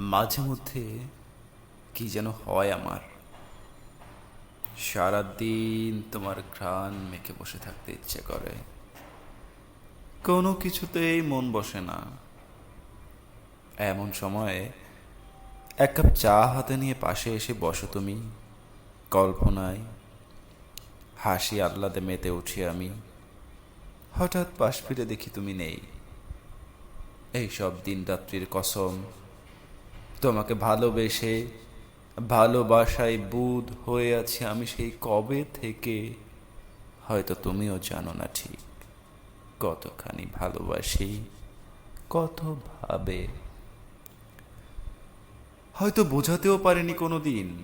মাঝে মধ্যে কি যেন হয় আমার। সারাদিন তোমার ঘ্রাণ মেখে বসে থাকতে ইচ্ছে করে। কোনো কিছুতেই মন বসে না। এমন সময়ে এক কাপ চা হাতে নিয়ে পাশে এসে বসো তুমি, কল্পনায়। হাসি আহ্লাদে মেতে উঠি আমি। হঠাৎ পাশ ফিরে দেখি তুমি নেই। এই সব দিন রাত্রির কসম তোমাকে ভালোবেসে, ভালোবাসায় বুধ হয়ে আছি আমি সেই কবে থেকে? হয়তো তুমিও জানো না ঠিক। কতখানি ভালোবাসি কত ভাবে হয়তো বোঝাতেও পারিনি কোনো দিন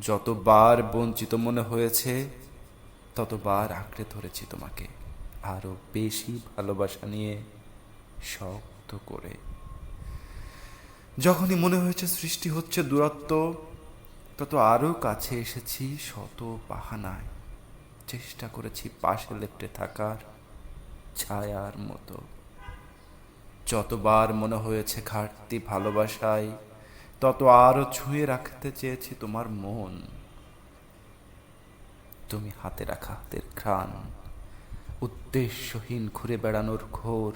যতবার বঞ্চিত মনে হয়েছে, ততবার আঁকড়ে ধরেছি তোমাকে। আরও বেশি ভালোবাসা নিয়ে শক্ত করে। যখনই মনে হয়েছে সৃষ্টি হচ্ছে দূরত্ব, তত আরও কাছে এসেছি শত বাহানায় চেষ্টা করেছি পাশে লেপটে থাকার ছায়ার মতো। যতবার মনে হয়েছে ঘাটতি ভালোবাসায় তত আরও ছুঁয়ে রাখতে চেয়েছি তোমার মন। তুমি হাতে রাখা হাতের ঘ্রাণ, উদ্দেশ্যহীন ঘুরে বেড়ানোর ঘোর,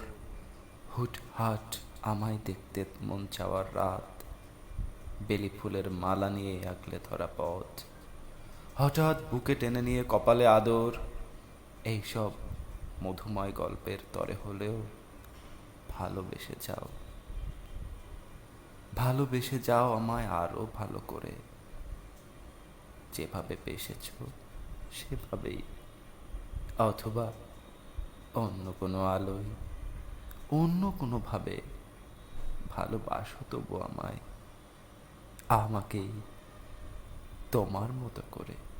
হুটহাট আমায় দেখতে মন চাওয়ার রাত। বেলি ফুলের মালা নিয়ে আগলে ধরা পথ। হঠাৎ বুকে টেনে নিয়ে কপালে আদর। এইসব মধুময় গল্পের তরে হলেও ভালোবেসে যাও। ভালোবেসে যাও আমায় আরও ভালো করে। যেভাবে বেসেছ সেভাবেই। অথবা অন্য কোনো আলোয়, অন্য কোনোভাবে। ভালোবাসো তবু আমায়। আমাকে তোমার মতো করে।